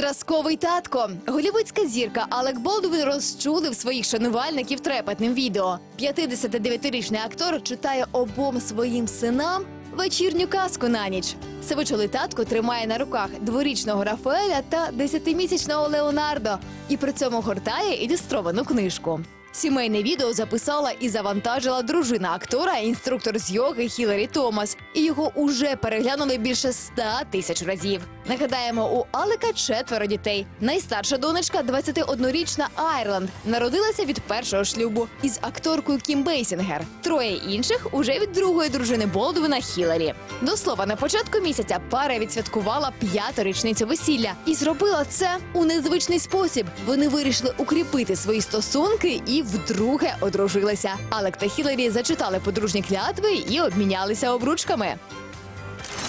Зразковий татко. Голівудська зірка Алек Болдвін розчулив своїх шанувальників трепетним відео. 59-річний актор читає обом своїм синам вечірню казку на ніч. Сивочолий татко тримає на руках дворічного Рафаеля та десятимісячного Леонардо і при цьому гортає ілюстровану книжку. Сімейне відео записала і завантажила дружина актора, інструктор з йоги Хіларі Томас. І його уже переглянули більше 100 тисяч разів. Нагадаємо, у Алека четверо дітей. Найстарша донечка, 21-річна Айрланд, народилася від першого шлюбу із акторкою Кім Бейсінгер. Троє інших уже від другої дружини Болдвина Хіларі. До слова, на початку місяця пара відсвяткувала п'яту річницю весілля і зробила це у незвичний спосіб. Вони вирішили укріпити свої стосунки і вдруге одружилися. Алек та Хіларі зачитали подружні клятви і обмінялися обручками.